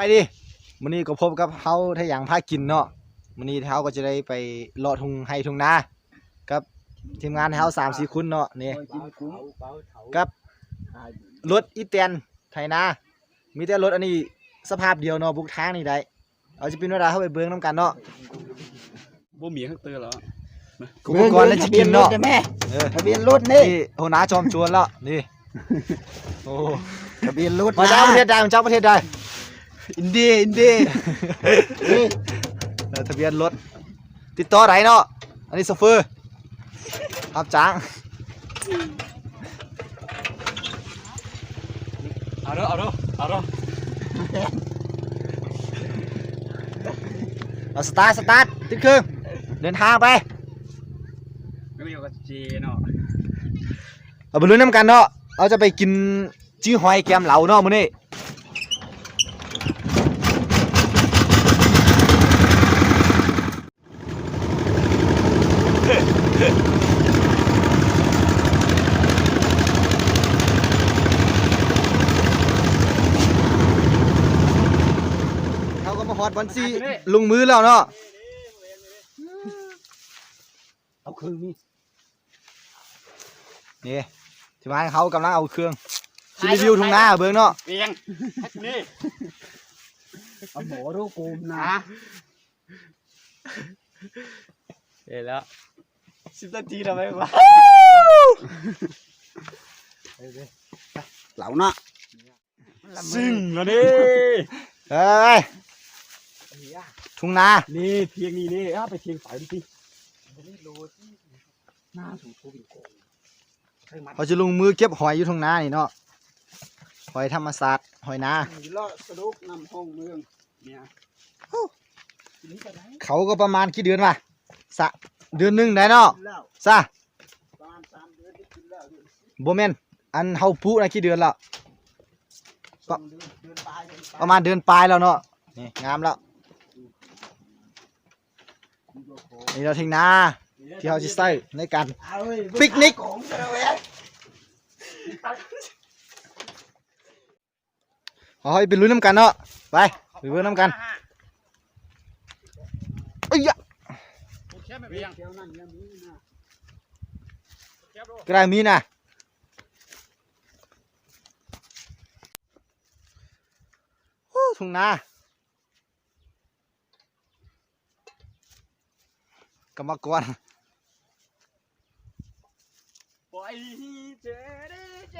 ไปดิมื้อนี้ก็พบกับเฮาถ้าอย่างพากินเนาะมื้อนี้เฮาก็จะได้ไปเลาะทุ่งให้ทุ่งนากับทีมงานเฮา3 4คนเนาะนี่กินกุ้งกับรถอีแตนไถนามีแต่รถอันนี้สภาพเดียวเนาะบุกทางนี่ได้เอาจะเป็นเวลาเฮาไปเบิ่งนํกันเนาะบ่มีข้างเตือแล้วอุปกรณ์แล้วจะกินเนาะแม่เออทะเบียนรถนี่นี่โหนาจอมโจรแล้วนี่โอ้ทะเบียนรถมาจากประเทศใดมาจากประเทศใด อินเดียอินเดียนี่เออทะเบียนรถ ติดต่อไหนเนาะ อันนี้โซเฟอร์ครับจ้างเอาเด้อเอาเด้อเอาเด้อเอาสตาร์ทสตาร์ทติดเครื่องเดินทางไปไม่มีกับเจเนาะเอาไปลุ้นน้ำกันเนาะเราจะไปกินจี้หอยแกมเหลาเนาะมื้อนี้เขา ก็มาฮอดวันซีลุงมือแล้วเนาะเอาเคืนนี่นี่ที่มาเขากำลังเอาเครื่องสิรีวิวทุ่งนาเบิ่งเนาะเอียงนี่เอาหมอรูปกูมนะเห็นแล้วสิบนาทีทำไมวะเหล่าเนาะซึ่งแล้วนี่เอ้ย ทุ่งนา นี่เทียงนี่นี่เอาไปเทียงสายดิสิหน้าสูงโควิดโกงเขาจะลงมือเก็บหอยอยู่ทุ่งนานี่เนาะ หอยธรรมศาสตร์ หอยนาอยู่เลาะสะดุกนำห้องเมืองเนี่ยเขาก็ประมาณกี่เดือนวะสะเดือนหนึงได้เนาะกินแล้วซะประมาณสามเดือนได้กินแล้วเดือนบ่แม่นอันเฮาปุนะกี่เดือนแล้วสองเดือนเดือนปลายเดือนปลายประมาณเดือนปลายแล้วเนาะนี่งามแล้ว นี่เราทิ้งนาที่เขาจะใส่ในการเอาเว้ยปิกนิกของเซเว่นเอาให้ไปลุ้นน้ำกันเนาะไปไปเบิ่งน้ำกันเอ้ยยะแค่ไม่เพียงเที่ยวนั่นยังมีนะแค่ดูก็ได้มีนะโอ้ทุ่งนา กรรมกรปล่อยเจดิเจ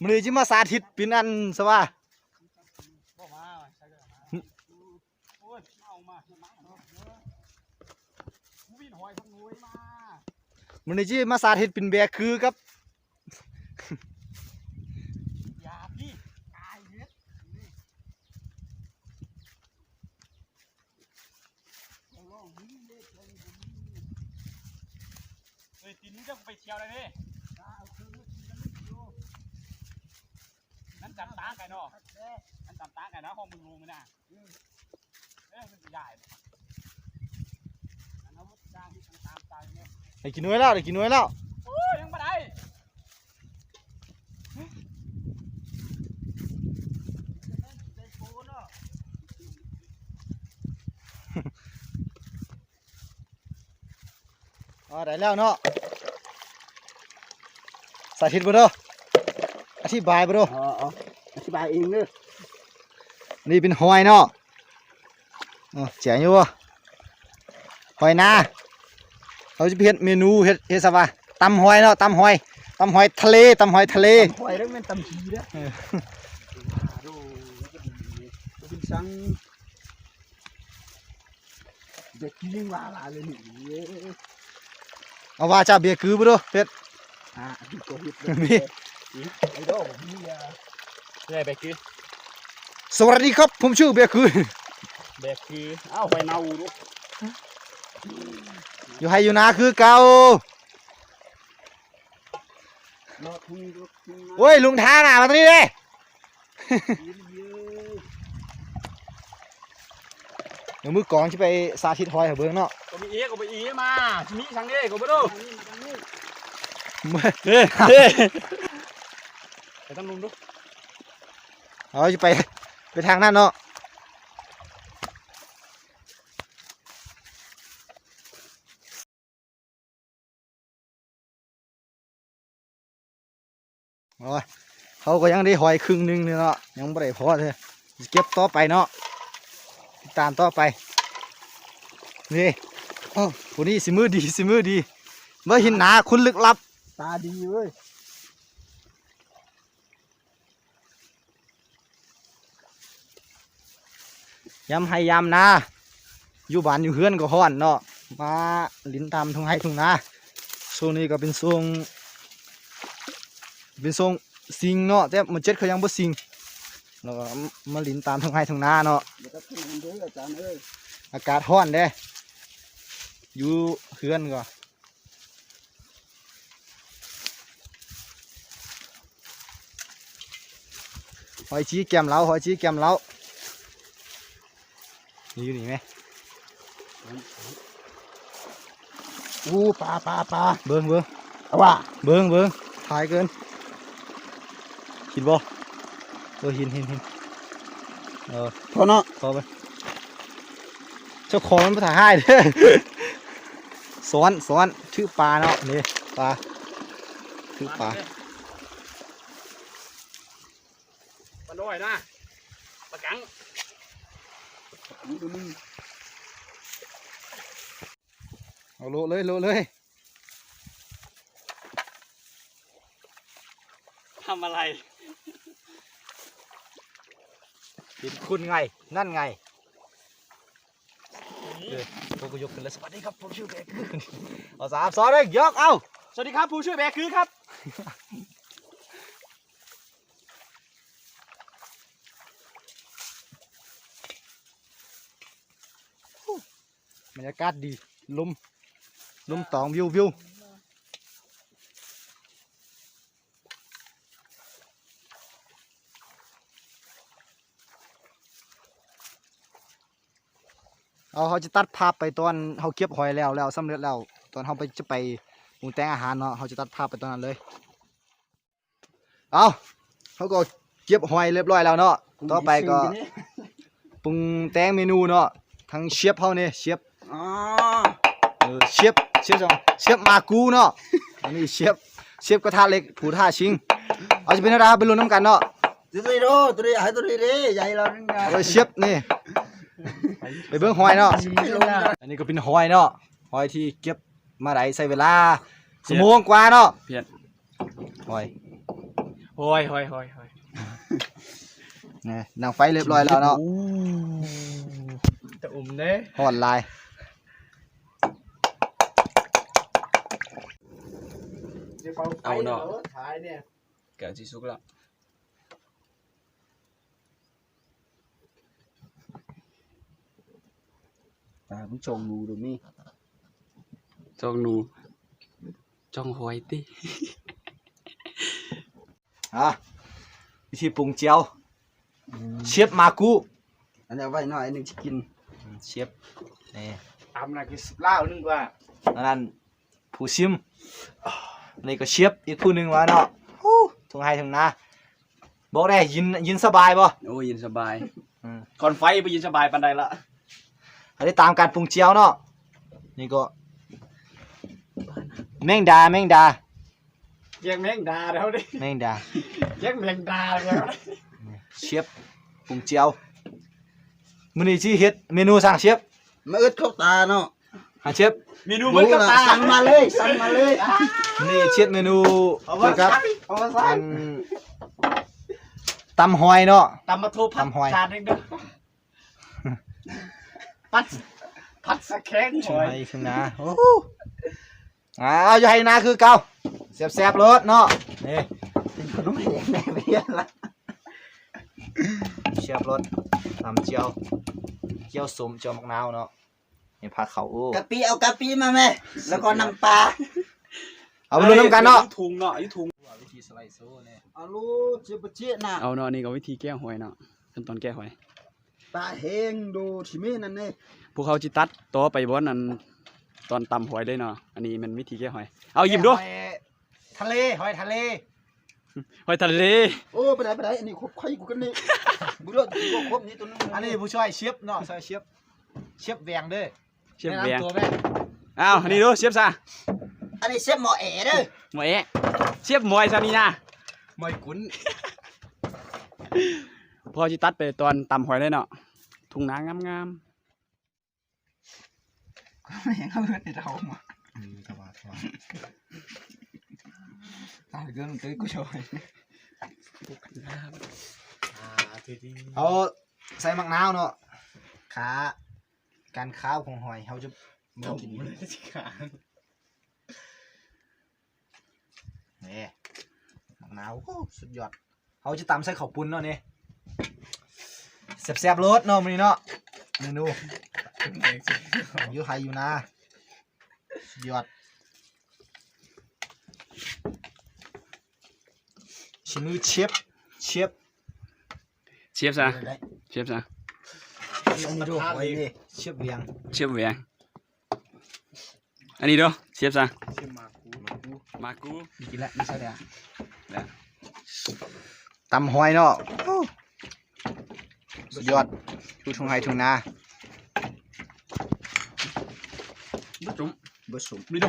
มันเลยจิมาสาธิตปีนันสว่าบอกมาใช่เลยโอ้ยเอามามาเนาะกูวินหอยทั้งนุ้ยมามันเลยจิมาสาธิตเป็นแบกคือกับ อย่าพี่ตายเฮ็ดนี่ เฮ้ยทีนี้จะไปเที่ยวเลยนี่นั่นจำตาไก่เนาะนั่นจำตาไก่เนาะห้องมึงรู้ไหมน่ะเอ้ยมันใหญ่นั่นเอาตาที่ตามตาเนี่ยได้กินน้อยแล้วได้กินน้อยแล้วโอ้ยยังไม่ได้ อ๋อได้แล้วเนาะสาธิตบ่เด้ออธิบายบ่เด้ออ๋ออ๋ออธิบายเองเนอะนี่เป็นหอยเนาะอ๋อเจ๋งอยู่บ่หอยนาเราจะเฮ็ดเมนูเฮ็ดเฮ็ดซะว่าตำหอยเนาะตำหอยตำหอยทะเลตำหอยทะเลปล่อยแล้วมันตำชีเด้อเออดูแล้วก็ดีเป็นสังเด็กกินว่าลาเลยนี่ เอาว่าจะเบียร์คือบ่เด้อเฮ็ดอ่าดูตัวฮิตนี่ไอ้ดอกนี่อะใหญ่แบกคือสวัสดีครับผมชื่อเบียร์คือแบกคือเอ้าไปเนาดูอยู่ให้อยู่นาคือเก่ารอทุ่งรถทุ่งโอ้ยลุงทางน่ะมาตรงนี้เด้ เดี๋ยวมือกองสิไปสาธิตหอยให้เบิ่งเนาะก็มีเอก็ไปอีมาทีนี้ทางนี้ก็ไปดูเฮ้ยไปตั้งลุงดูเอาจะไปไปทางนั้นเนาะโอ้ยเขาก็ยังได้หอยครึ่งหนึงเนี่ยเนาะยังไม่ได้พอเลยเก็บต่อไปเนาะ ติดตามต่อไป นี่โอ้คนนี้สิมือดีสิมือดี เมื่อหินหนาคุณลึกลับ ตาดีเว้ยยำให้ยำนาอยู่บ้านอยู่เฮือนก็ฮ้อนเนาะมาลินตามทุ่งไห้ทุ่งนาโซนนี้ก็เป็นโซนเป็นโซนสิงเนาะแต่มันเจ็ดเขายังบ่สิง แล้วก็มาลินตามทุ่งไห้ทุ่งนาเนาะเดี๋ยวก็ขึ้นมันเด้ออาจารย์เอ้ยอากาศร้อนเด้อยู่เฮือนก็หอยชี้แก้มเล้าหอยชี้แก้มเล้านี่อยู่นี่ไหมอู้ปลาปลาปลาเบิ้งเบิ้งเอาว่าเบิ้งเบิ้งถ่ายเกินหินบ่ เออหินหินหินเออพอเนาะพอไปเจ้าของมันมาถ่ายให้เด้อสอนสอนชื่อปลาเนาะนี่ปลาชื่อปลาปลาน้อยนะปลากังนี่ดูมึงเอาโลเลยโลเลยทำอะไร เห็นคุณไง นั่นไงเออพวกกูยกขึ้นแล้วสวัสดีครับผมชื่อเบคอเอาสามสองเลยยกเอาสวัสดีครับผู้ช่วยแบกคือครับบรรยากาศดีลมลมตองวิววิว เอาเขาจะตัดภาพไปตอนเขาเก็บหอยแล้วแล้วสำเร็จแล้ว ตอนเขาไปจะไปปรุงแต่งอาหารเนาะเขาจะตัดภาพไปตอนนั้นเลย เอาเขาก็เก็บหอยเรียบร้อยแล้วเนาะต่อไปก็ปรุงแต่งเมนูเนาะทั้งเชฟเขาเนี่ยเชฟอ๋อเออเชฟเชฟจังเชฟมากูเนาะอันนี้เชฟเชฟกระทะเหล็กผูท่าชิงเอาจะเป็นอะไรครับไปลุ้นน้ำกันเนาะตัวนี้โดตัวนี้ให้ตัวนี้เด้ใหญ่เรานี่ไงเออเชฟนี่ ไปเบิ้งหอยเนาะ อันนี้ก็เป็นหอยเนาะ หอยที่เก็บมาได้ใช้เวลาสมงกว่าเนาะเพียรหอยโอ้ยโอ้ยโอ้ยโอ้ยนี่นางไฟเรียบร้อยแล้วเนาะจะอุ่มเด้หอนลายเอาเนาะขายเนี่ยแกะจีซุกแล้วตาผู้ชมดูดูนี่จ้องหนูจ้องหอยติอะวิธีปรุงเจียวเชฟมากูอันนี้เอาไว้หน่อยหนึงจะกินเชฟนี่ตามนะกินเหล้านึงกว่าอันนั้นผู้ชิมนี่ก็เชฟอีกผู้หนึ่งวะเนาะฮู้ทงไห้ทงนาบอกได้ยินยินสบายบ่โอ้ยยินสบายอืมก่อนไฟไปยินสบายปันใดละ อันนี้ตามการปรุงเจียวเนาะนี่ก็แมงดาแมงดาแยกแมงดาแล้วดิแมงดาแยกแมงดาแล้วเชฟปรุงเจียวมื้อนี้สิเฮ็ดเมนูสั่งเชฟมาอึดเข้าตาเนาะหาเชฟเมนูเหมือนกับตาสั่งมาเลยสั่งมาเลยมื้อนี้เชฟเมนูเกี่ยวกับเอามาใส่อันตำหอยเนาะตำมาโทพัดตำหอยชาดนึงเด้อ พัดพัดสะแข้งหช่อวยยขึ้นนะโอ้โหอ่าเอาอยู่ให้นาคือเก่าแซ่บๆรสเนาะนี่ขนมแดงแม่เบี้ยละเชียบรสตำเจียวเจียวสมเจียวมะนาวเนาะนี่พาเขาโอ้กะปิเอากะปิมาแม่แล้วก็น้ำปลาเอาไปลุ้นน้ำกันเนาะอถุงเนาะอยุถุงวิธีสไลด์โซ่เนี่ยเอาลูกเจ็บเจี๊ยน่ะเอาเนาะนี่ก็วิธีแก้หอยเนาะขั้นตอนแก้หอย ปลาแห้งดูที่มีนั่นนี่พวกเขาจิตัดต่อไปบอนนั้นตอนตำหอยเลยเนาะอันนี้มันวิธีแก้หอย เอาหยิบด้วยหอยทะเลหอยทะเล หอยทะเล โอ้ไปไหนไปไหนอันนี้ครบใครกูกันนี่บุรุษกูครบนี่ตัวนึงอันนี้ผู้ช่วยเชฟเนาะช่วยเชฟเชฟแวงเด้อเชฟแบงแนะนำตัวแม่อ้าวอันนี้ดูเชฟซะอันนี้เชฟหมอเอ๋เด้อหมวยเอ๊ะเชฟหมวยซะนี่นะหมอยกุน พอจิตัดไปตอนตำหอยเลยเนาะทุ่งนางงามไม่เห็นเขาเลือดในเรามาอืมสบายสบายตายเกินตื้อกูช่วยเอาใส่มะนาวเนาะขาการข้าวของหอยเขาจะบ่กินนี่มะนาวโอ้สุดยอดเขาจะตำใส่ข้าวปุ้นเนาะนี่ แซ่บๆรสเนาะมื้อนี้เนาะเมนูอยู่ไทยอยู่นะสุดยอดชิมือเชฟเชฟๆเชฟซะเชฟซะอันนี้ดูหอยนี่เชฟเวียงเชฟแบงอันนี้ดูเชฟซะเชฟมากูมากูมากูมีกินแล้วไม่ใช่เลยอะแล้วตำหอยเนาะโอ้ สุดยอดดูทุ่งไฮทุ่งนาบุจุ่มผสมมีดู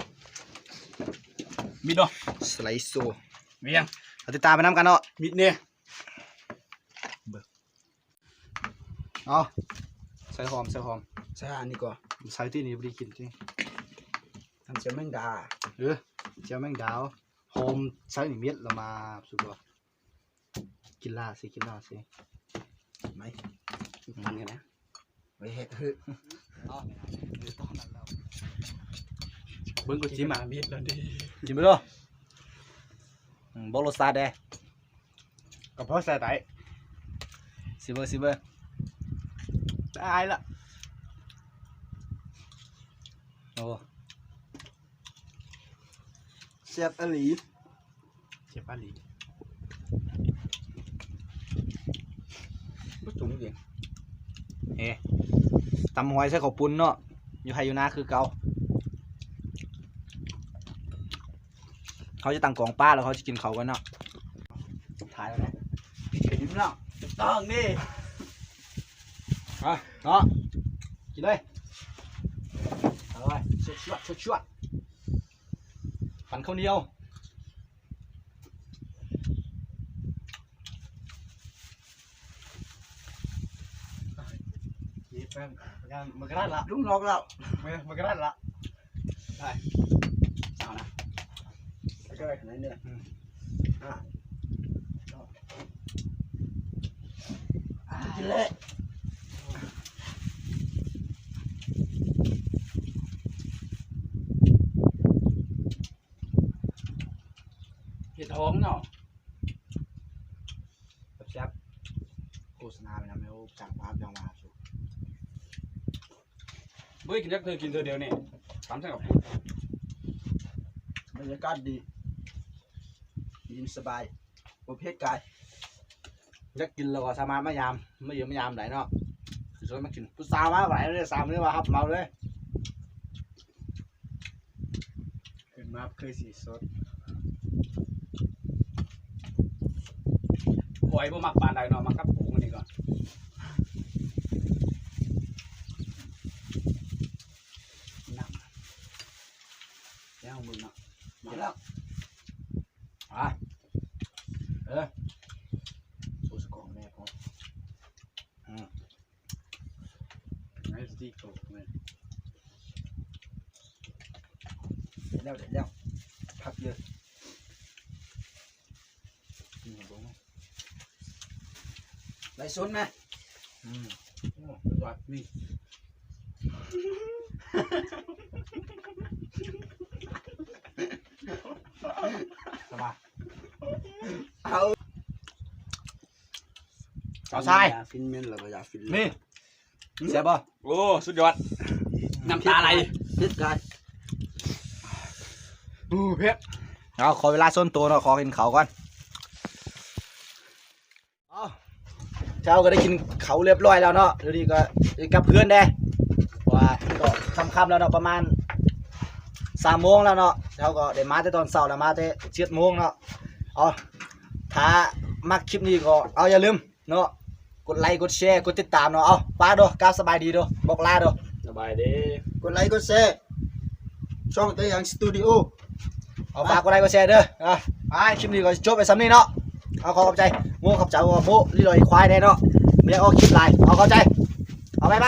มีดูสไลซ์โซเวียงเราติดตามไปน้ำกันเนาะมิดเนี่ยเอาใส่หอมใส่หอมใช่อันนี้ก่อนใส่ที่นี่ไม่ได้กินจริงทำเสียงแมงดาเออเจ้าแมงดาวหอมใส่หนึ่งเม็ดเรามาสุดยอดกินล่าสิกินล่าสิ ไหมมันกันนะไว้เฮ็ดเฮ้ยเอาเดี๋ยวตอนนั้นเราเบิ้งกูจิ้มอะมิดแล้วดิกินไปด้วยอืมบอกรสชาติเด้ก็เพราะใส่ไตซิเบอร์ซิเบอร์ตายละโอ้เชฟอลีเชฟปาลี บุจุ่มเวียงเฮ้ตำหอยใส่ข้าวปุ้นเนาะอยู่ไฮอยู่นาคือเกาเขาจะตั้งกองป้าแล้วเขาจะกินเขากันเนาะถ่ายแล้วนะยิ้มแล้วต้องนี่ไปเนาะกินเลยอาไปชดชวดชวดชวดปั่นข้าวเหนียว นี่แป้งมันก็ได้ละลุงนอกแล้วมันก็ได้ละได้เอานะ ใช่ไหนเนี่ยอะกินเลย เห็ดหอมเนาะ แซ่บๆโฆษณาไปนะไม่รู้จังภาพยังมาสุด เบ้ยกินยักเธอกินเธอเดียวนี่ตามใส่กับบรรยากาศดียินสบายประเภทกายอยากกินแล้วก็สามารถมายามไม่เยอะมายามไหนเนาะคือชวนมากินผู้สาวมาไหนเลยสาวนี่ว่าครับเมาเลยขึ้นมาเคยสีสดหอยบ่มักปานใดเนาะมักกับปูมันนี่ก่อนน้ำแล้วมึงเนาะมาแล้ว อะเออสูสกองแม่พอไอ้สติกโตเลยเดี๋ยวเดี๋ยวเดี๋ยวพักเยอะกินกับผมไรสนไหมอืมโอ้ยอดนี่ สบายเอาเอาทรายฟินเมนหรือว่าอยากฟินนี่เสียบ่โอ้สุดยอดน้ำตาไหลเพชรกายอู้เพชรเอาขอเวลาส่วนตัวเนาะขอกินเขาวก่อนเอาเช้าก็ได้กินเขาวเรียบร้อยแล้วเนาะเดี๋ยวนี้ก็จะกลับเพื่อนได้เพราะว่าก็ค่ำๆแล้วเนาะประมาณ สามโมงแล้วเนาะเช้าก็ได้มาแต่ตอนเช้าแล้วมาแต่เจ็ดโมงเนาะเอาถ้ามักคลิปนี้ก็เอาอย่าลืมเนาะกดไลค์กดแชร์กดติดตามเนาะเอาป้าเด้อกาวสบายดีเด้อบอกลาเด้อสบายดีกดไลค์กดแชร์ช่องเตยางสตูดิโอเอาฝากกดไลค์กดแชร์เด้ออะไปคลิปนี้ก็จบไปสำนี้เนาะเอาขอขอบใจโมขอบใจว่าโมลี่ลอยควายได้เนาะไม่ได้ออกคลิปไลน์เอาเข้าใจเอาไปไป